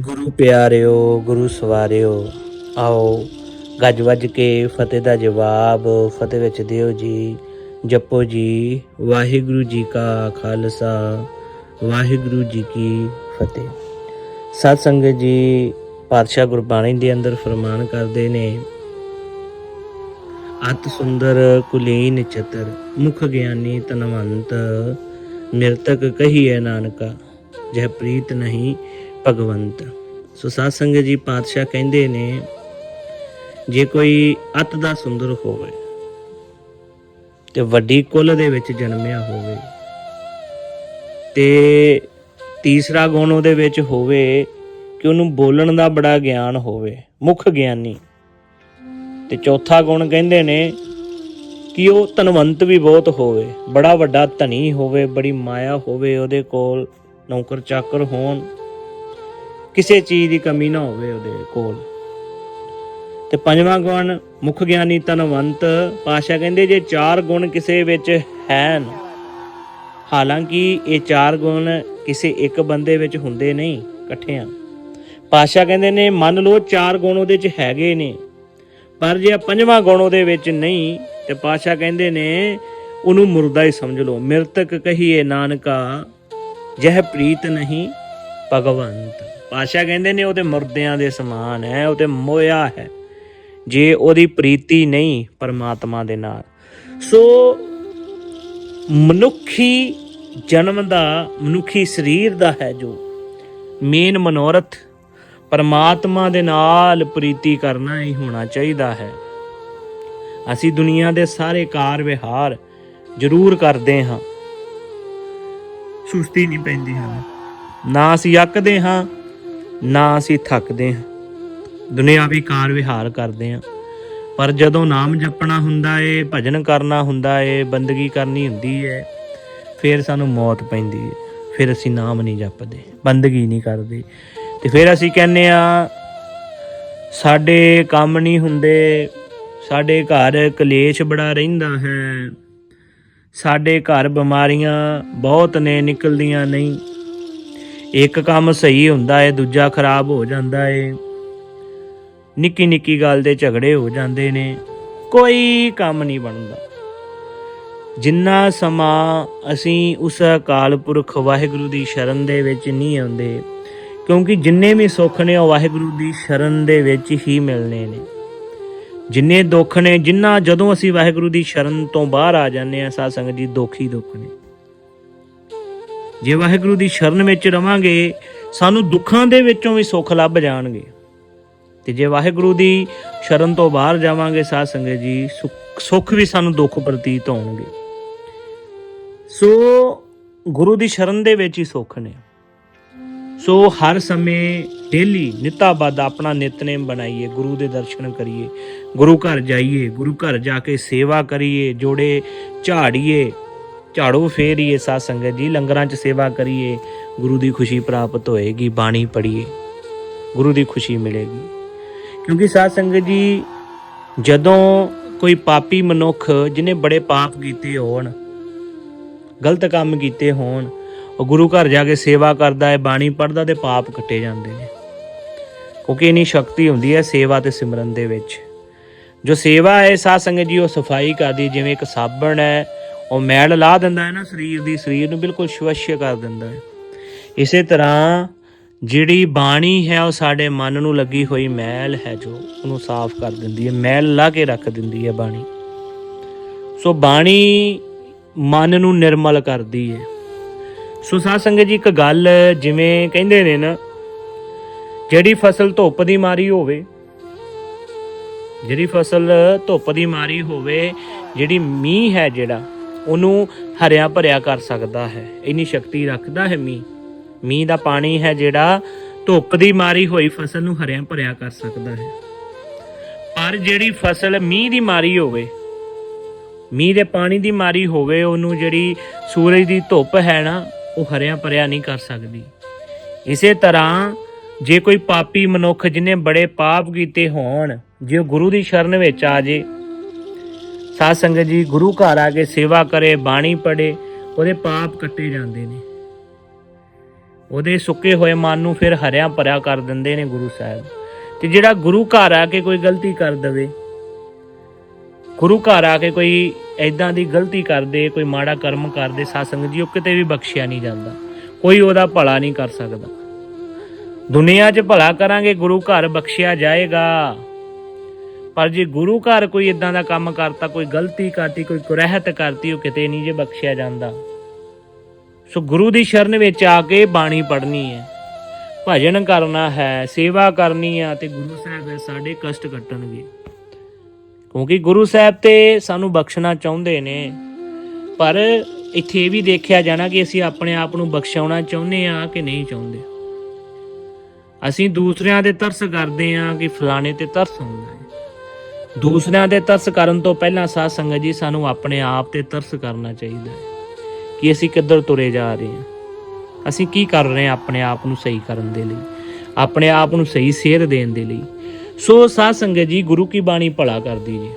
ਗੁਰੂ ਪਿਆਰਿਓ, ਗੁਰੂ ਸਵਾਰਿਓ, ਆਓ ਗੱਜ ਵੱਜ ਕੇ ਫਤਿਹ ਦਾ ਜਵਾਬ, ਫਤਿਹ ਵਿੱਚ ਦਿਓ ਜੀ। ਜਪੋ ਜੀ, ਵਾਹਿਗੁਰੂ ਜੀ ਕਾ ਖਾਲਸਾ, ਵਾਹਿਗੁਰੂ ਜੀ ਕੀ ਫਤਿਹ। ਸਤ ਸੰਗਤ ਜੀ, ਪਾਤਸ਼ਾਹ ਗੁਰਬਾਣੀ ਦੇ ਅੰਦਰ ਫਰਮਾਨ ਕਰਦੇ ਨੇ, ਅਤ ਸੁੰਦਰ ਕੁਲੀਨ ਚਤਰ, ਮੁਖ ਗਿਆਨੀ ਤਨਵੰਤ ਨਿਰਤਕ ਕਹੀਏ ਨਾਨਕਾ, ਜਹ ਪ੍ਰੀਤ ਨਹੀਂ ਭਗਵੰਤ। ਸੋ ਸਾਧ ਸੰਗਤ ਜੀ ਪਾਤਸ਼ਾਹ ਕਹਿੰਦੇ ਨੇ, ਜੇ ਕੋਈ ਅਤ ਦਾ ਸੁੰਦਰ ਹੋਵੇ ਤੇ ਵੱਡੀ ਕੁੱਲ ਦੇ ਵਿੱਚ ਜਨਮਿਆ ਹੋਵੇ ਤੇ ਤੀਸਰਾ ਗੁਣ ਉਹਦੇ ਵਿੱਚ ਹੋਵੇ ਕਿ ਉਹਨੂੰ ਬੋਲਣ ਦਾ ਬੜਾ ਗਿਆਨ ਹੋਵੇ, ਮੁੱਖ ਗਿਆਨੀ। ਤੇ ਚੌਥਾ ਗੁਣ ਕਹਿੰਦੇ ਨੇ ਕਿ ਉਹ ਧਨਵੰਤ ਵੀ ਬਹੁਤ ਹੋਵੇ, ਬੜਾ ਵੱਡਾ ਧਨੀ ਹੋਵੇ, ਬੜੀ ਮਾਇਆ ਹੋਵੇ, ਉਹਦੇ ਕੋਲ ਨੌਕਰ ਚਾਕਰ ਹੋਣ। ਕਿਸੇ ਚੀਜ਼ ਦੀ ਕਮੀ ਨਾ ਹੋਵੇ ਉਹਦੇ ਕੋਲ। ਤੇ ਪੰਜਵਾਂ ਗੁਣ ਮੁੱਖ ਗਿਆਨੀ ਧਨਵੰਤ ਪਾਸ਼ਾ ਕਹਿੰਦੇ, ਜੇ ਚਾਰ ਗੁਣ ਕਿਸੇ ਵਿੱਚ ਹਨ, ਹਾਲਾਂਕਿ ਇਹ ਚਾਰ ਗੁਣ ਕਿਸੇ ਇੱਕ ਬੰਦੇ ਵਿੱਚ ਹੁੰਦੇ ਨਹੀਂ, ਇਕੱਠਿਆਂ। ਪਾਸ਼ਾ ਕਹਿੰਦੇ ਨੇ, ਮੰਨ ਲਓ ਚਾਰ ਗੁਣ ਉਹਦੇ 'ਚ ਹੈਗੇ ਨੇ, ਪਰ ਜੇ ਇਹ ਪੰਜਵਾਂ ਗੁਣ ਉਹਦੇ ਵਿੱਚ ਨਹੀਂ, ਤੇ ਪਾਸ਼ਾ ਕਹਿੰਦੇ ਨੇ, ਉਹਨੂੰ ਮੁਰਦਾ ਹੀ ਸਮਝ ਲਓ। ਮਿਰਤਕ ਕਹੀਏ, ਨਾਨਕਾ, ਜਹ ਪ੍ਰੀਤ ਨਹੀਂ ਭਗਵੰਤ। ਪਾਸ਼ਾ ਕਹਿੰਦੇ ਨੇ ਉਹਦੇ ਮੁਰਦਿਆਂ ਦੇ ਸਮਾਨ ਹੈ ਉਹ ਤੇ ਮੋਇਆ ਹੈ। ਜੇ ਉਹਦੀ ਪ੍ਰੀਤੀ ਨਹੀਂ ਪਰਮਾਤਮਾ ਦੇ ਨਾਲ। ਸੋ ਮਨੁੱਖੀ ਜਨਮ ਦਾ ਮਨੁੱਖੀ ਸਰੀਰ ਦਾ ਹੈ ਜੋ। ਮੇਨ ਮਨੋਰਥ ਪਰਮਾਤਮਾ ਦੇ ਨਾਲ ਪ੍ਰੀਤੀ ਕਰਨਾ ਹੀ ਹੋਣਾ ਚਾਹੀਦਾ ਹੈ। ਅਸੀਂ ਦੁਨੀਆ ਦੇ ਸਾਰੇ ਕਾਰ ਵਿਹਾਰ ਜ਼ਰੂਰ ਕਰਦੇ ਹਾਂ। ਸੁਸਤੀ ਨਹੀਂ ਪੈਂਦੀ ਹਾਂ ਨਾ ਅਸੀਂ ਅੱਕਦੇ ਹਾਂ ਨਾ ਅਸੀਂ ਥੱਕਦੇ ਹਾਂ। ਦੁਨਿਆਵੀ ਕਾਰ ਵਿਹਾਰ ਕਰਦੇ ਹਾਂ। ਪਰ ਜਦੋਂ ਨਾਮ ਜਪਣਾ ਹੁੰਦਾ ਏ, ਭਜਨ ਕਰਨਾ ਹੁੰਦਾ ਏ, ਬੰਦਗੀ ਕਰਨੀ ਹੁੰਦੀ ਏ, ਫਿਰ ਸਾਨੂੰ ਮੌਤ ਪੈਂਦੀ ਏ। ਫਿਰ ਅਸੀਂ ਨਾਮ ਨਹੀਂ ਜਪਦੇ, ਬੰਦਗੀ ਨਹੀਂ ਕਰਦੇ। ਤੇ ਫਿਰ ਅਸੀਂ ਕਹਿੰਨੇ ਆ ਸਾਡੇ ਕੰਮ ਨਹੀਂ ਹੁੰਦੇ, ਸਾਡੇ ਘਰ ਕਲੇਸ਼ ਬੜਾ ਰਹਿੰਦਾ ਹੈ, ਸਾਡੇ ਘਰ ਬਿਮਾਰੀਆਂ ਬਹੁਤ ਨੇ, ਨਿਕਲਦੀਆਂ ਨਹੀਂ। ਇੱਕ ਕੰਮ ਸਹੀ ਹੁੰਦਾ ਏ, ਦੂਜਾ ਖਰਾਬ ਹੋ ਜਾਂਦਾ ਏ। ਨਿੱਕੀ ਨਿੱਕੀ ਗੱਲ ਦੇ ਝਗੜੇ ਹੋ ਜਾਂਦੇ ਨੇ, ਕੋਈ ਕੰਮ ਨਹੀਂ ਬਣਦਾ। ਜਿੰਨਾ ਸਮਾਂ ਅਸੀਂ ਉਸ ਅਕਾਲ ਪੁਰਖ ਵਾਹਿਗੁਰੂ ਦੀ ਸ਼ਰਨ ਦੇ ਵਿੱਚ ਨਹੀਂ ਆਉਂਦੇ, ਕਿਉਂਕਿ ਜਿੰਨੇ ਵੀ ਸੁੱਖ ਨੇ ਉਹ ਵਾਹਿਗੁਰੂ ਦੀ ਸ਼ਰਨ ਦੇ ਵਿੱਚ ਹੀ ਮਿਲਨੇ ਨੇ। ਜਿੰਨੇ ਦੁੱਖ ਨੇ, ਜਿੰਨਾ ਜਦੋਂ ਅਸੀਂ ਵਾਹਿਗੁਰੂ ਦੀ ਸ਼ਰਨ ਤੋਂ ਬਾਹਰ ਆ ਜਾਂਦੇ ਆ ਸਾਧ ਸੰਗਤ ਜੀ, ਦੁੱਖ ਹੀ ਦੁੱਖ ਨੇ। ਜੇ ਵਾਹਿਗੁਰੂ ਦੀ ਸ਼ਰਨ ਵਿੱਚ ਰਵਾਂਗੇ, ਸਾਨੂੰ ਦੁੱਖਾਂ ਦੇ ਵਿੱਚੋਂ ਵੀ ਸੁੱਖ ਲੱਭ ਜਾਣਗੇ। ਤੇ ਜੇ ਵਾਹਿਗੁਰੂ ਦੀ ਸ਼ਰਨ ਤੋਂ ਬਾਹਰ ਜਾਵਾਂਗੇ ਸਾਧ ਸੰਗਤ ਜੀ, ਸੁੱਖ- ਸੁੱਖ ਵੀ ਸਾਨੂੰ ਦੁੱਖ ਪ੍ਰਤੀਤ ਹੋਣਗੇ। ਸੋ ਗੁਰੂ ਦੀ ਸ਼ਰਨ ਦੇ ਵਿੱਚ ਹੀ ਸੁੱਖ ਨੇ। ਸੋ ਹਰ ਸਮੇਂ ਡੇਲੀ ਨਿਤਾਬਦ ਆਪਣਾ ਨਿਤਨੇਮ ਬਣਾਈਏ, ਗੁਰੂ ਦੇ ਦਰਸ਼ਨ ਕਰੀਏ, ਗੁਰੂ ਘਰ ਜਾਈਏ, ਗੁਰੂ ਘਰ ਜਾ ਕੇ ਸੇਵਾ ਕਰੀਏ, ਜੋੜੇ ਝਾੜੀਏ ਝਾੜੂ ਫੇਰੀਏ ਸਾਧ ਸੰਗਤ ਜੀ, ਲੰਗਰਾਂ 'ਚ ਸੇਵਾ ਕਰੀਏ, ਗੁਰੂ ਦੀ ਖੁਸ਼ੀ ਪ੍ਰਾਪਤ ਹੋਏਗੀ, ਬਾਣੀ ਪੜ੍ਹੀਏ, ਗੁਰੂ ਦੀ ਖੁਸ਼ੀ ਮਿਲੇਗੀ। ਕਿਉਂਕਿ ਸਾਧ ਸੰਗਤ ਜੀ, ਜਦੋਂ ਕੋਈ ਪਾਪੀ ਮਨੁੱਖ ਜਿਹਨੇ ਬੜੇ ਪਾਪ ਕੀਤੇ ਹੋਣ, ਗਲਤ ਕੰਮ ਕੀਤੇ ਹੋਣ, ਉਹ ਗੁਰੂ ਘਰ ਜਾ ਕੇ ਸੇਵਾ ਕਰਦਾ ਹੈ, ਬਾਣੀ ਪੜ੍ਹਦਾ ਤੇ ਪਾਪ ਕੱਟੇ ਜਾਂਦੇ ਨੇ। ਕਿਉਂਕਿ ਇਨੀ ਸ਼ਕਤੀ ਹੁੰਦੀ ਹੈ ਸੇਵਾ ਤੇ ਸਿਮਰਨ ਦੇ ਵਿੱਚ। ਜੋ ਸੇਵਾ ਹੈ, ਸਾਧ ਸੰਗਤ ਜੀ ਉਹ ਸਫ਼ਾਈ ਕਰਦੀ ਜਿਵੇਂ ਇੱਕ ਸਾਬਣ ਹੈ ਉਹ ਮੈਲ ਲਾ ਦਿੰਦਾ ਹੈ ਨਾ ਸਰੀਰ ਦੀ, ਸਰੀਰ ਨੂੰ ਬਿਲਕੁਲ ਸ਼ਵੱਛ ਕਰ ਦਿੰਦਾ ਹੈ। ਇਸੇ ਤਰ੍ਹਾਂ ਜਿਹੜੀ ਬਾਣੀ ਹੈ, ਉਹ ਸਾਡੇ ਮਨ ਨੂੰ ਲੱਗੀ ਹੋਈ ਮੈਲ ਹੈ ਜੋ, ਉਹਨੂੰ ਸਾਫ਼ ਕਰ ਦਿੰਦੀ ਹੈ, ਮੈਲ ਲਾ ਕੇ ਰੱਖ ਦਿੰਦੀ ਹੈ ਬਾਣੀ। ਸੋ ਬਾਣੀ ਮਨ ਨੂੰ ਨਿਰਮਲ ਕਰਦੀ ਹੈ। ਸੋ ਸਾਧ ਸੰਗਤ ਜੀ, ਇੱਕ ਗੱਲ ਜਿਵੇਂ ਕਹਿੰਦੇ ਨੇ ਨਾ, ਜਿਹੜੀ ਫਸਲ ਧੁੱਪ ਦੀ ਮਾਰੀ ਹੋਵੇ, ਜਿਹੜੀ ਫਸਲ ਧੁੱਪ ਦੀ ਮਾਰੀ ਹੋਵੇ, ਜਿਹੜੀ ਮੀਂਹ ਹੈ ਜਿਹੜਾ ਉਹਨੂੰ ਹਰਿਆ ਭਰਿਆ ਕਰ ਸਕਦਾ ਹੈ। ਇੰਨੀ ਸ਼ਕਤੀ ਰੱਖਦਾ ਹੈ ਮੀਂਹ। ਮੀਂਹ ਦਾ ਪਾਣੀ ਹੈ ਜਿਹੜਾ ਧੁੱਪ ਦੀ ਮਾਰੀ ਹੋਈ ਫਸਲ ਨੂੰ ਹਰਿਆ ਭਰਿਆ ਕਰ ਸਕਦਾ ਹੈ। ਪਰ ਜਿਹੜੀ ਫਸਲ ਮੀਂਹ ਦੀ ਮਾਰੀ ਹੋਵੇ, ਮੀਂਹ ਦੇ ਪਾਣੀ ਦੀ ਮਾਰੀ ਹੋਵੇ, ਉਹਨੂੰ ਜਿਹੜੀ ਸੂਰਜ ਦੀ ਧੁੱਪ ਹੈ ਨਾ, ਉਹ ਹਰਿਆ ਭਰਿਆ ਨਹੀਂ ਕਰ ਸਕਦੀ। ਇਸੇ ਤਰ੍ਹਾਂ ਜੇ ਕੋਈ ਪਾਪੀ ਮਨੁੱਖ ਜਿਨੇ ਬੜੇ ਪਾਪ ਕੀਤੇ ਹੋਣ, ਜੇ ਉਹ ਗੁਰੂ ਦੀ ਸ਼ਰਨ ਵਿੱਚ ਆ ਜੇ ਸਾਧ ਸੰਗਤ ਜੀ, ਗੁਰੂ ਘਰ ਆ ਕੇ ਸੇਵਾ ਕਰੇ, ਬਾਣੀ ਪੜੇ ਉਹਦੇ ਪਾਪ ਕੱਟੇ ਜਾਂਦੇ ਨੇ। ਉਹਦੇ ਸੁੱਕੇ ਹੋਏ ਮਨ ਨੂੰ ਫਿਰ ਹਰਿਆ ਭਰਿਆ ਕਰ ਦਿੰਦੇ ਨੇ ਗੁਰੂ ਸਾਹਿਬ। ਤੇ ਜਿਹੜਾ ਗੁਰੂ ਘਰ ਆ ਕੇ ਕੋਈ ਗਲਤੀ ਕਰ ਦਵੇ, ਗੁਰੂ ਘਰ ਆ ਕੇ ਕੋਈ ਐਦਾਂ ਦੀ ਗਲਤੀ ਕਰਦੇ ਕੋਈ ਮਾੜਾ ਕਰਮ ਕਰਦੇ ਸਾਸੰਗ ਜੀ, ਉਹ ਕਿਤੇ ਵੀ ਬਖਸ਼ਿਆ ਨਹੀਂ ਜਾਂਦਾ। ਕੋਈ ਉਹਦਾ ਭਲਾ ਨਹੀਂ ਕਰ ਸਕਦਾ। ਦੁਨੀਆ 'ਚ ਭਲਾ ਕਰਾਂਗੇ, ਗੁਰੂ ਘਰ ਬਖਸ਼ਿਆ ਜਾਏਗਾ। ਪਰ ਜੇ ਗੁਰੂ ਘਰ ਕੋਈ ਇਦਾਂ ਦਾ ਕੰਮ ਕਰਤਾ, ਕੋਈ ਗਲਤੀ ਕਰਤੀ, ਕੋਈ ਕੁਰਹਿਤ ਕਰਤੀ, ਉਹ ਕਿਤੇ ਨਹੀਂ ਜੇ ਬਖਸ਼ਿਆ ਜਾਂਦਾ। ਸੋ ਗੁਰੂ ਦੀ ਸ਼ਰਨ ਵਿੱਚ ਆ ਕੇ ਬਾਣੀ ਪੜ੍ਹਨੀ ਹੈ। ਭਜਨ ਕਰਨਾ ਹੈ, ਸੇਵਾ ਕਰਨੀ ਆ ਤੇ ਗੁਰੂ ਸਾਹਿਬ ਸਾਡੇ ਕਸ਼ਟ ਕੱਟਣਗੇ। ਕਿਉਂਕਿ ਗੁਰੂ ਸਾਹਿਬ ਤੇ ਸਾਨੂੰ ਬਖਸ਼ਣਾ ਚਾਹੁੰਦੇ ਨੇ, ਪਰ ਇੱਥੇ ਇਹ ਵੀ ਦੇਖਿਆ ਜਾਣਾ ਕਿ ਅਸੀਂ ਆਪਣੇ ਆਪ ਨੂੰ ਬਖਸ਼ਾਉਣਾ ਚਾਹੁੰਦੇ ਆ ਕਿ ਨਹੀਂ ਚਾਹੁੰਦੇ। ਅਸੀਂ ਦੂਸਰਿਆਂ ਦੇ ਤਰਸ ਕਰਦੇ ਆ ਕਿ ਫਲਾਣੇ ਤੇ ਤਰਸ ਹੁੰਦਾ ਹੈ। ਦੂਸਰਿਆਂ ਦੇ ਤਰਸ ਕਰਨ ਤੋਂ ਪਹਿਲਾਂ ਸਾਧ ਸੰਗਤ ਜੀ, ਸਾਨੂੰ ਆਪਣੇ ਆਪ ਤੇ ਤਰਸ ਕਰਨਾ ਚਾਹੀਦਾ ਹੈ ਕਿ ਅਸੀਂ ਕਿੱਧਰ ਤੁਰੇ ਜਾ ਰਹੇ ਹਾਂ। ਅਸੀਂ ਕੀ ਕਰ ਰਹੇ ਹਾਂ ਆਪਣੇ ਆਪ ਨੂੰ ਸਹੀ ਕਰਨ ਦੇ ਲਈ, ਆਪਣੇ ਆਪ ਨੂੰ ਸਹੀ ਸੇਧ ਦੇਣ ਦੇ ਲਈ। ਸੋ ਸਾਧ ਸੰਗਤ ਜੀ, ਗੁਰੂ ਕੀ ਬਾਣੀ ਭਲਾ ਕਰਦੀ ਜੀ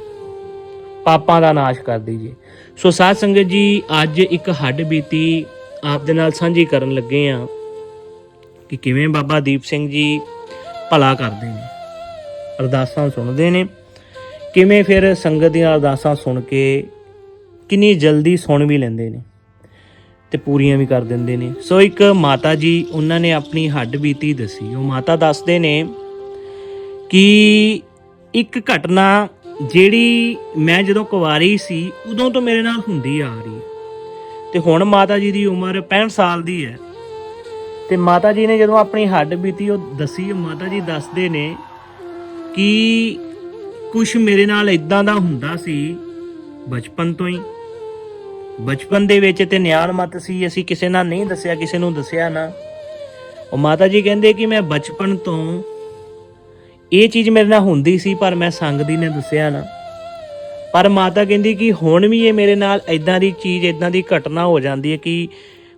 ਪਾਪਾਂ ਦਾ ਨਾਸ਼ ਕਰਦੀ ਜੀ ਸੋ ਸਾਧ ਸੰਗਤ ਜੀ, ਅੱਜ ਇੱਕ ਹੱਡ ਬੀਤੀ ਆਪ ਦੇ ਨਾਲ ਸਾਂਝੀ ਕਰਨ ਲੱਗੇ ਆ ਕਿ ਕਿਵੇਂ ਬਾਬਾ ਦੀਪ ਸਿੰਘ ਜੀ ਭਲਾ ਕਰਦੇ ਨੇ। ਅਰਦਾਸਾਂ ਸੁਣਦੇ ਨੇ। ਕਿਵੇਂ ਫਿਰ ਸੰਗਤ ਦੀਆਂ ਅਰਦਾਸਾਂ ਸੁਣ ਕੇ ਕਿੰਨੀ ਜਲਦੀ ਸੁਣ ਵੀ ਲੈਂਦੇ ਨੇ ਤੇ ਪੂਰੀਆਂ ਵੀ ਕਰ ਦਿੰਦੇ ਨੇ? ਸੋ ਇੱਕ ਮਾਤਾ ਜੀ, ਉਹਨਾਂ ਨੇ ਆਪਣੀ ਹੱਡ ਬੀਤੀ ਦੱਸੀ। ਉਹ ਮਾਤਾ ਦੱਸਦੇ ਨੇ ਕਿ ਇੱਕ ਘਟਨਾ ਜਿਹੜੀ ਮੈਂ ਜਦੋਂ ਕੁਵਾਰੀ ਸੀ, ਉਦੋਂ ਤੋਂ ਮੇਰੇ ਨਾਲ ਹੁੰਦੀ ਆ ਰਹੀ ਹੈ। ਤੇ ਹੁਣ ਮਾਤਾ ਜੀ ਦੀ ਉਮਰ 65 ਸਾਲ ਦੀ ਹੈ। ਤੇ ਮਾਤਾ ਜੀ ਨੇ ਜਦੋਂ ਆਪਣੀ ਹੱਡ ਬੀਤੀ, ਉਹ ਦੱਸੀ। ਮਾਤਾ ਜੀ ਦੱਸਦੇ ਨੇ ਕਿ ਕੁਝ ਮੇਰੇ ਨਾਲ ਇਦਾਂ ਦਾ ਹੁੰਦਾ ਸੀ, ਬਚਪਨ ਤੋਂ ਹੀ। ਬਚਪਨ ਦੇ ਵਿੱਚ ਤੇ ਨਿਆਣ ਮਤ ਸੀ, ਅਸੀਂ ਕਿਸੇ ਨਾਲ ਨਹੀਂ ਦੱਸਿਆ, ਕਿਸੇ ਨੂੰ ਦੱਸਿਆ ਨਾ। ਉਹ ਮਾਤਾ ਜੀ ਕਹਿੰਦੇ ਕਿ ਮੈਂ ਬਚਪਨ ਤੋਂ ਇਹ ਚੀਜ਼ ਮੇਰੇ ਨਾਲ ਹੁੰਦੀ ਸੀ, ਪਰ ਮੈਂ ਸੰਗਦੀ ਨੇ ਦੱਸਿਆ ਨਾ। ਪਰ ਮਾਤਾ ਕਹਿੰਦੀ ਕਿ ਹੁਣ ਵੀ ਇਹ ਮੇਰੇ ਨਾਲ ਇਦਾਂ ਦੀ ਚੀਜ਼ ਇਦਾਂ ਦੀ ਘਟਨਾ ਹੋ ਜਾਂਦੀ ਹੈ ਕਿ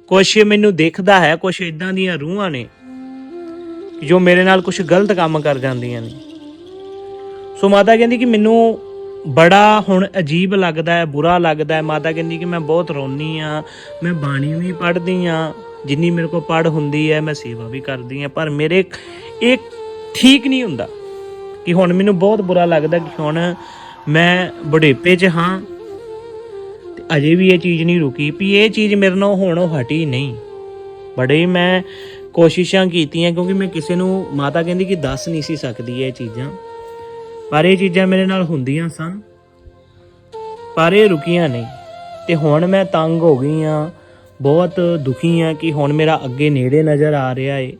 ਕੁਛ ਮੈਨੂੰ ਦਿਖਦਾ ਹੈ, ਕੁਛ ਇਦਾਂ ਦੀਆਂ ਰੂਹਾਂ ਨੇ ਜੋ ਮੇਰੇ ਨਾਲ ਕੁਝ ਗਲਤ ਕੰਮ ਕਰ ਜਾਂਦੀਆਂ ਨੇ। ਸੋ ਮਾਤਾ ਕਹਿੰਦੀ ਕਿ ਮੈਨੂੰ ਬੜਾ ਹੁਣ ਅਜੀਬ ਲੱਗਦਾ ਹੈ, ਬੁਰਾ ਲੱਗਦਾ ਹੈ। ਮਾਤਾ ਕਹਿੰਦੀ ਕਿ ਮੈਂ ਬਹੁਤ ਰੋਨੀ ਆ ਮੈਂ ਬਾਣੀ ਵੀ ਪੜ੍ਹਦੀ ਆ ਜਿੰਨੀ ਮੇਰੇ ਕੋਲ ਪੜ੍ਹ ਹੁੰਦੀ ਹੈ, ਮੈਂ ਸੇਵਾ ਵੀ ਕਰਦੀ ਆ ਪਰ ਮੇਰੇ ਇਹ ਠੀਕ ਨਹੀਂ ਹੁੰਦਾ ਕਿ ਹੁਣ ਮੈਨੂੰ ਬਹੁਤ ਬੁਰਾ ਲੱਗਦਾ ਕਿ ਹੁਣ ਮੈਂ ਬੁਢੇਪੇ 'ਚ ਹਾਂ ਤੇ ਅਜੇ ਵੀ ਇਹ ਚੀਜ਼ ਨਹੀਂ ਰੁਕੀ ਵੀ ਇਹ ਚੀਜ਼ ਮੇਰੇ ਨਾਲ ਹੁਣ ਉਹ ਹਟੀ ਨਹੀਂ। ਬੜੇ ਮੈਂ ਕੋਸ਼ਿਸ਼ਾਂ ਕੀਤੀਆਂ ਕਿਉਂਕਿ ਮੈਂ ਕਿਸੇ ਨੂੰ ਮਾਤਾ ਕਹਿੰਦੀ ਕਿ ਦੱਸ ਨਹੀਂ ਸੀ ਸਕਦੀ ਇਹ ਚੀਜ਼ਾਂ। ਪਰ ਇਹ ਚੀਜ਼ਾਂ ਮੇਰੇ ਨਾਲ ਹੁੰਦੀਆਂ ਸਨ। ਪਰ ਇਹ ਰੁਕੀਆਂ ਨਹੀਂ। ਤੇ ਹੁਣ ਮੈਂ ਤੰਗ ਹੋ ਗਈ ਆ ਬਹੁਤ ਦੁਖੀ ਆ ਕਿ ਹੁਣ ਮੇਰਾ ਅੱਗੇ ਨੇੜੇ ਨਜ਼ਰ ਆ ਰਿਹਾ ਏ।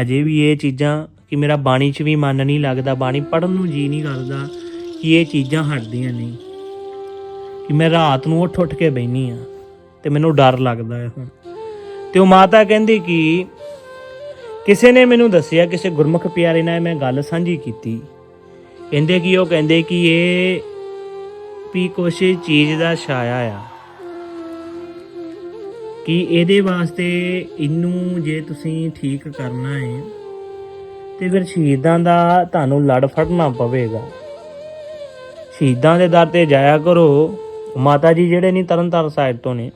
ਅਜੇ ਵੀ ਇਹ ਚੀਜ਼ਾਂ ਕਿ ਮੇਰਾ ਬਾਣੀ 'ਚ ਵੀ ਮਨ ਨਹੀਂ ਲੱਗਦਾ, ਬਾਣੀ ਪੜਨ ਨੂੰ ਜੀ ਨਹੀਂ ਕਰਦਾ ਕਿ ਇਹ ਚੀਜ਼ਾਂ ਹਟਦੀਆਂ ਨਹੀਂ। ਕਿ ਮੈਂ ਰਾਤ ਨੂੰ ਉੱਠ ਉੱਠ ਕੇ ਬੈਣੀ ਆ ਤੇ ਮੈਨੂੰ ਡਰ ਲੱਗਦਾ ਹੈ ਹੁਣ। ਤੇ ਉਹ ਮਾਤਾ ਕਹਿੰਦੀ ਕਿ ਕਿਸੇ ਨੇ ਮੈਨੂੰ ਦੱਸਿਆ, ਕਿਸੇ ਗੁਰਮੁਖ ਪਿਆਰੇ ਨਾਲ ਮੈਂ ਗੱਲ ਸਾਂਝੀ ਕੀਤੀ। ਕਹਿੰਦੇ ਕਿ ਉਹ ਕਹਿੰਦੇ ਕਿ ਇਹ ਵੀ ਕੁਛ ਚੀਜ਼ ਦਾ ਛਾਇਆ ਆ। ਕਿ ਇਹਦੇ ਵਾਸਤੇ ਇਹਨੂੰ ਜੇ ਤੁਸੀਂ ਠੀਕ ਕਰਨਾ ਹੈ ਤੇ ਫਿਰ ਸ਼ਹੀਦਾਂ ਦਾ ਤੁਹਾਨੂੰ ਲੜ ਫੜਨਾ ਪਵੇਗਾ, ਸ਼ਹੀਦਾਂ ਦੇ ਦਰ ਤੇ ਜਾਇਆ ਕਰੋ, ਮਾਤਾ ਜੀ ਜਿਹੜੇ ਨਹੀਂ ਤਰਨਤਾਰਨ ਸਾਹਿਬ ਤੋਂ ਨੇ,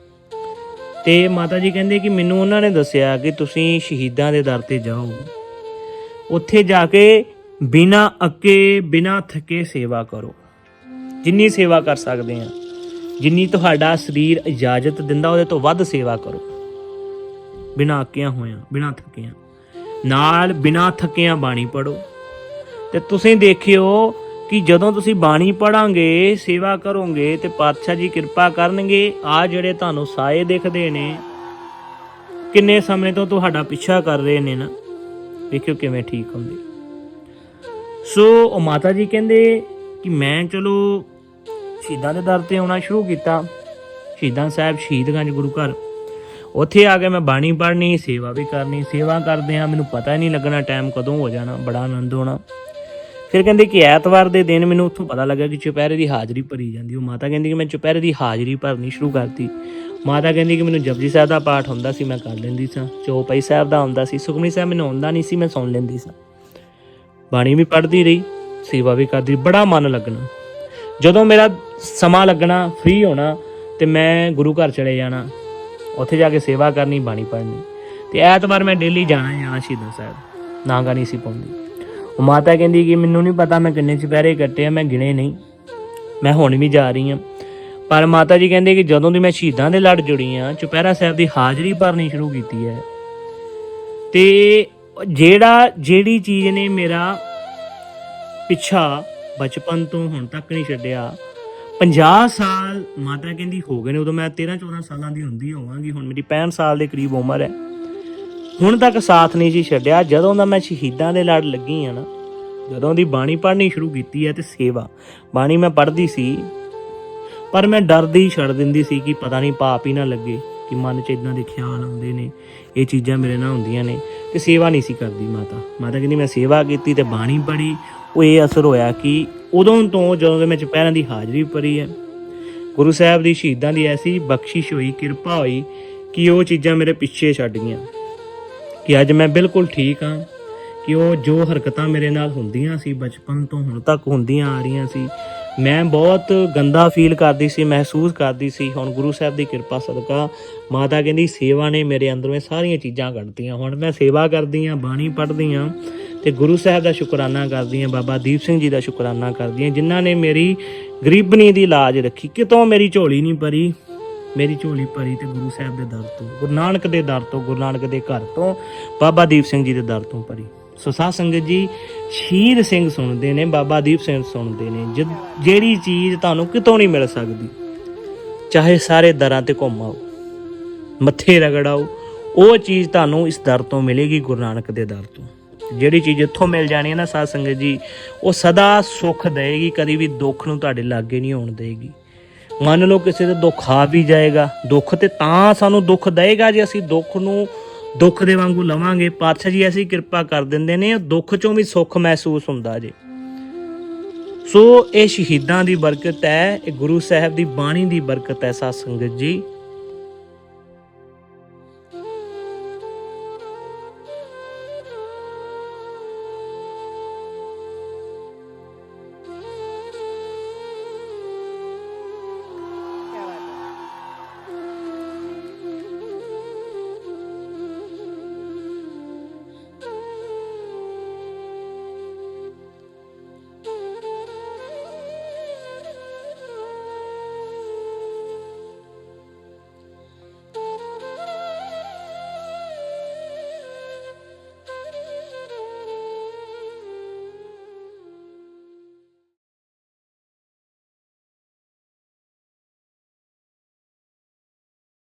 ਤੇ ਮਾਤਾ ਜੀ ਕਹਿੰਦੇ ਕਿ ਮੈਨੂੰ ਉਹਨਾਂ ਨੇ ਦੱਸਿਆ ਕਿ ਤੁਸੀਂ ਸ਼ਹੀਦਾਂ ਦੇ ਦਰ ਤੇ ਜਾਓ। ਉੱਥੇ ਜਾ ਕੇ ਬਿਨਾ ਅੱਕੇ, ਬਿਨਾ ਥੱਕੇ ਸੇਵਾ ਕਰੋ। ਜਿੰਨੀ ਸੇਵਾ ਕਰ ਸਕਦੇ ਆ ਜਿੰਨੀ ਤੁਹਾਡਾ ਸਰੀਰ ਇਜਾਜ਼ਤ ਦਿੰਦਾ, ਉਹਦੇ ਤੋਂ ਵੱਧ ਸੇਵਾ ਕਰੋ। ਬਿਨਾ ਅੱਕਿਆਂ ਹੋਇਆਂ, ਬਿਨਾ ਥੱਕਿਆਂ। ਨਾਲ ਬਿਨਾ ਥੱਕਿਆਂ ਬਾਣੀ ਪੜੋ ਤੇ ਤੁਸੀਂ ਦੇਖਿਓ ਕਿ ਜਦੋਂ ਤੁਸੀਂ ਬਾਣੀ ਪੜਾਂਗੇ ਸੇਵਾ ਕਰੋਗੇ, ਤੇ ਪਾਤਸ਼ਾਹ ਜੀ ਕਿਰਪਾ ਕਰਨਗੇ, ਆ ਜਿਹੜੇ ਤੁਹਾਨੂੰ ਸਾਏ ਦਿਖਦੇ ਨੇ, ਕਿੰਨੇ ਸਮੇਂ ਤੋਂ ਤੁਹਾਡਾ ਪਿੱਛਾ ਕਰ ਰਹੇ ਨੇ ਨਾ। ਵੇਖਿਓ ਕਿਵੇਂ ਠੀਕ ਹੁੰਦੇ। ਸੋ ਉਹ ਮਾਤਾ ਜੀ ਕਹਿੰਦੇ ਕਿ ਮੈਂ ਚਲੋ ਸ਼ਹੀਦਾਂ ਦੇ ਦਰ ਤੇ ਆਉਣਾ ਸ਼ੁਰੂ ਕੀਤਾ। ਸ਼ਹੀਦਾਂ ਸਾਹਿਬ ਸ਼ਹੀਦਗੰਜ ਗੁਰੂ ਘਰ। ਉੱਥੇ ਆ ਕੇ ਮੈਂ ਬਾਣੀ ਪੜ੍ਹਨੀ, ਸੇਵਾ ਵੀ ਕਰਨੀ, ਸੇਵਾ ਕਰਦੇ ਆ ਮੈਨੂੰ ਪਤਾ ਹੀ ਨਹੀਂ ਲੱਗਣਾ ਟਾਈਮ ਕਦੋਂ ਹੋ ਜਾਣਾ, ਬੜਾ ਆਨੰਦ ਹੋਣਾ। ਫਿਰ ਕਹਿੰਦੇ ਕਿ ਐਤਵਾਰ ਦੇ ਦਿਨ ਮੈਨੂੰ ਉੱਥੋਂ ਪਤਾ ਲੱਗਾ ਕਿ ਚੁਪਹਿਰੇ ਦੀ ਹਾਜ਼ਰੀ ਭਰੀ ਜਾਂਦੀ। ਉਹ ਮਾਤਾ ਕਹਿੰਦੀ ਕਿ ਮੈਂ ਚੁਪਹਿਰੇ ਦੀ ਹਾਜ਼ਰੀ ਭਰਨੀ ਸ਼ੁਰੂ ਕਰਤੀ। ਮਾਤਾ ਕਹਿੰਦੀ ਕਿ ਮੈਨੂੰ ਜਪਜੀ ਸਾਹਿਬ ਦਾ ਪਾਠ ਹੁੰਦਾ ਸੀ, ਮੈਂ ਕਰ ਲੈਂਦੀ ਸਾਂ। ਚੌਪਈ ਸਾਹਿਬ ਦਾ ਹੁੰਦਾ ਸੀ, ਸੁਖਮਨੀ ਸਾਹਿਬ ਮੈਨੂੰ ਆਉਂਦਾ ਨਹੀਂ ਸੀ, ਮੈਂ ਸੁਣ ਲੈਂਦੀ ਸਾਂ। ਬਾਣੀ ਵੀ ਪੜ੍ਹਦੀ ਰਹੀ, ਸੇਵਾ ਵੀ ਕਰਦੀ ਬੜਾ ਮਨ ਲੱਗਣਾ। ਜਦੋਂ ਮੇਰਾ ਸਮਾਂ ਲੱਗਣਾ ਫ੍ਰੀ ਹੋਣਾ, ਤੇ ਮੈਂ ਗੁਰੂ ਘਰ ਚਲੇ ਜਾਣਾ, ਉੱਥੇ ਜਾ ਕੇ ਸੇਵਾ ਕਰਨੀ, ਬਾਣੀ ਪੜ੍ਹਨੀ, ਤੇ ਐਤਵਾਰ ਮੈਂ ਡੇਲੀ ਜਾਣਾ ਜਾਣਾ ਸ਼ਹੀਦਾਂ ਸਾਹਿਬ ਨਾਗਾ ਨਹੀਂ ਸੀ ਪਾਉਂਦੀ। ਉਹ ਮਾਤਾ ਕਹਿੰਦੀ ਕਿ ਮੈਨੂੰ ਨਹੀਂ ਪਤਾ ਮੈਂ ਕਿੰਨੇ ਚੁਪਹਿਰੇ ਕੱਟੇ ਆ, ਮੈਂ ਗਿਣੇ ਨਹੀਂ, ਮੈਂ ਹੁਣ ਵੀ ਜਾ ਰਹੀ ਹਾਂ। ਪਰ ਮਾਤਾ ਜੀ ਕਹਿੰਦੇ ਕਿ ਜਦੋਂ ਦੀ ਮੈਂ ਸ਼ਹੀਦਾਂ ਦੇ ਲੜ ਜੁੜੀ ਆ ਚੁਪਹਿਰਾ ਸਾਹਿਬ ਦੀ ਹਾਜ਼ਰੀ ਭਰਨੀ ਸ਼ੁਰੂ ਕੀਤੀ ਹੈ, ਤੇ ਜਿਹੜਾ ਜਿਹੜੀ ਚੀਜ਼ ਨੇ ਮੇਰਾ ਪਿੱਛਾ ਬਚਪਨ ਤੋਂ ਹੁਣ ਤੱਕ ਨਹੀਂ ਛੱਡਿਆ 50 ਸਾਲ ਮਾਤਾ ਕਹਿੰਦੀ ਹੋ ਗਏ ਨੇ, ਉਦੋਂ ਮੈਂ 13 14 ਸਾਲਾਂ ਦੀ ਹੁੰਦੀ ਹੋਵਾਂਗੀ, ਹੁਣ ਮੇਰੀ 65 ਸਾਲ ਦੇ ਕਰੀਬ ਉਮਰ ਹੈ। ਹੁਣ ਤੱਕ ਸਾਥ ਨਹੀਂ ਜੀ ਛੱਡਿਆ, ਜਦੋਂ ਦਾ ਮੈਂ ਸ਼ਹੀਦਾਂ ਦੇ ਲੜ ਲੱਗੀ ਆ ਨਾ, ਜਦੋਂ ਦੀ ਬਾਣੀ ਪੜ੍ਹਨੀ ਸ਼ੁਰੂ ਕੀਤੀ ਹੈ ਤੇ ਸੇਵਾ, ਬਾਣੀ ਮੈਂ ਪੜ੍ਹਦੀ ਸੀ, ਪਰ ਮੈਂ ਡਰਦੀ ਛੱਡ ਦਿੰਦੀ ਸੀ ਕਿ ਪਤਾ ਨਹੀਂ ਪਾਪ ਹੀ ਨਾ ਲੱਗੇ। ਕਿ ਮਨ 'ਚ ਇਦਾਂ ਦੇ ਖਿਆਲ ਆਉਂਦੇ ਨੇ, ਇਹ ਚੀਜ਼ਾਂ ਮੇਰੇ ਨਾਲ ਹੁੰਦੀਆਂ ਨੇ ਤੇ ਸੇਵਾ ਨਹੀਂ ਸੀ ਕਰਦੀ ਮਾਤਾ। ਮਾਤਾ ਕਹਿੰਦੀ, ਮੈਂ ਸੇਵਾ ਕੀਤੀ ਤੇ ਬਾਣੀ ਪੜ੍ਹੀ। ਉਹ ਇਹ ਅਸਰ ਹੋਇਆ ਕਿ ਉਦੋਂ ਤੋਂ ਜਦੋਂ ਦੇ ਮੈਂ ਚੁਪਹਿਰਾਂ ਦੀ ਹਾਜ਼ਰੀ ਭਰੀ ਹੈ, ਗੁਰੂ ਸਾਹਿਬ ਦੀ ਸ਼ਹੀਦਾਂ ਦੀ ਐਸੀ ਬਖਸ਼ਿਸ਼ ਹੋਈ, ਕਿਰਪਾ ਹੋਈ ਕਿ ਉਹ ਚੀਜ਼ਾਂ ਮੇਰੇ ਪਿੱਛੇ ਛੱਡ ਗਈਆਂ। ਕਿ ਅੱਜ ਮੈਂ ਬਿਲਕੁਲ ਠੀਕ ਹਾਂ, ਕਿ ਉਹ ਜੋ ਹਰਕਤਾਂ ਮੇਰੇ ਨਾਲ ਹੁੰਦੀਆਂ ਸੀ, ਬਚਪਨ ਤੋਂ ਹੁਣ ਤੱਕ ਹੁੰਦੀਆਂ ਆ ਰਹੀਆਂ ਸੀ ਮੈਂ ਬਹੁਤ ਗੰਦਾ ਫੀਲ ਕਰਦੀ ਸੀ, ਮਹਿਸੂਸ ਕਰਦੀ ਸੀ। ਹੁਣ ਗੁਰੂ ਸਾਹਿਬ ਦੀ ਕਿਰਪਾ ਸਦਕਾ ਮਾਤਾ ਕਹਿੰਦੀ, ਸੇਵਾ ਨੇ ਮੇਰੇ ਅੰਦਰੋਂ ਸਾਰੀਆਂ ਚੀਜ਼ਾਂ ਕੱਢਤੀਆਂ। ਹੁਣ ਮੈਂ ਸੇਵਾ ਕਰਦੀ ਹਾਂ ਬਾਣੀ ਪੜ੍ਹਦੀ ਹਾਂ ਤੇ ਗੁਰੂ ਸਾਹਿਬ ਦਾ ਸ਼ੁਕਰਾਨਾ ਕਰਦੀ ਹਾਂ ਬਾਬਾ ਦੀਪ ਸਿੰਘ ਜੀ ਦਾ ਸ਼ੁਕਰਾਨਾ ਕਰਦੀ ਹਾਂ ਜਿਨ੍ਹਾਂ ਨੇ ਮੇਰੀ ਗਰੀਬਣੀ ਦੀ ਇਲਾਜ ਰੱਖੀ। ਕਿਤੋਂ ਮੇਰੀ ਝੋਲੀ ਨਹੀਂ ਭਰੀ? ਮੇਰੀ ਝੋਲੀ ਭਰੀ ਤੇ ਗੁਰੂ ਸਾਹਿਬ ਦੇ ਦਰ ਤੋਂ, ਗੁਰੂ ਨਾਨਕ ਦੇ ਦਰ ਤੋਂ, ਗੁਰੂ ਨਾਨਕ ਦੇ ਘਰ ਤੋਂ, ਬਾਬਾ ਦੀਪ ਸਿੰਘ ਜੀ ਦੇ ਦਰ ਤੋਂ ਭਰੀ। ਸੋ ਸਾਧ ਸੰਗਤ ਜੀ ਸ਼ਹੀਦ ਸਿੰਘ ਸੁਣਦੇ ਨੇ, ਬਾਬਾ ਦੀਪ ਸਿੰਘ ਸੁਣਦੇ ਨੇ ਜਿਹੜੀ ਚੀਜ਼ ਤੁਹਾਨੂੰ ਕਿਤੋਂ ਨਹੀਂ ਮਿਲ ਸਕਦੀ, ਚਾਹੇ ਸਾਰੇ ਦਰਾਂ ਤੇ ਘੁੰਮਾਓ ਮੱਥੇ ਰਗੜਾਓ ਉਹ ਚੀਜ਼ ਤੁਹਾਨੂੰ ਇਸ ਦਰ ਤੋਂ ਮਿਲੇਗੀ, ਗੁਰੂ ਨਾਨਕ ਦੇ ਦਰ ਤੋਂ। ਜਿਹੜੀ ਚੀਜ਼ ਇੱਥੋਂ ਮਿਲ ਜਾਣੀ ਹੈ ਨਾ ਸਾਧ ਸੰਗਤ ਜੀ, ਉਹ ਸਦਾ ਸੁੱਖ ਦੇਗੀ ਕਦੀ ਵੀ ਦੁੱਖ ਨੂੰ ਤੁਹਾਡੇ ਲਾਗੇ ਨਹੀਂ ਆਉਣ ਦੇਗੀ ਮੰਨ ਲਓ ਕਿਸੇ ਦੇ ਦੁੱਖ ਆ ਵੀ ਜਾਏਗਾ, ਦੁੱਖ ਤੇ ਤਾਂ ਸਾਨੂੰ ਦੁੱਖ ਦੇਗਾ ਜੇ ਅਸੀਂ ਦੁੱਖ ਨੂੰ ਦੁੱਖ ਦੇ ਵਾਂਗੂ ਲਵਾਂਗੇ। ਪਾਤਸ਼ਾਹ ਜੀ ਐਸੀ ਕਿਰਪਾ ਕਰ ਦਿੰਦੇ ਨੇ ਦੁੱਖ ਚੋਂ ਵੀ ਸੁੱਖ ਮਹਿਸੂਸ ਹੁੰਦਾ ਜੇ। ਸੋ ਇਹ ਸ਼ਹੀਦਾਂ ਦੀ ਬਰਕਤ ਹੈ, ਇਹ ਗੁਰੂ ਸਾਹਿਬ ਦੀ ਬਾਣੀ ਦੀ ਬਰਕਤ ਹੈ, ਸਾਧ ਸੰਗਤ ਜੀ।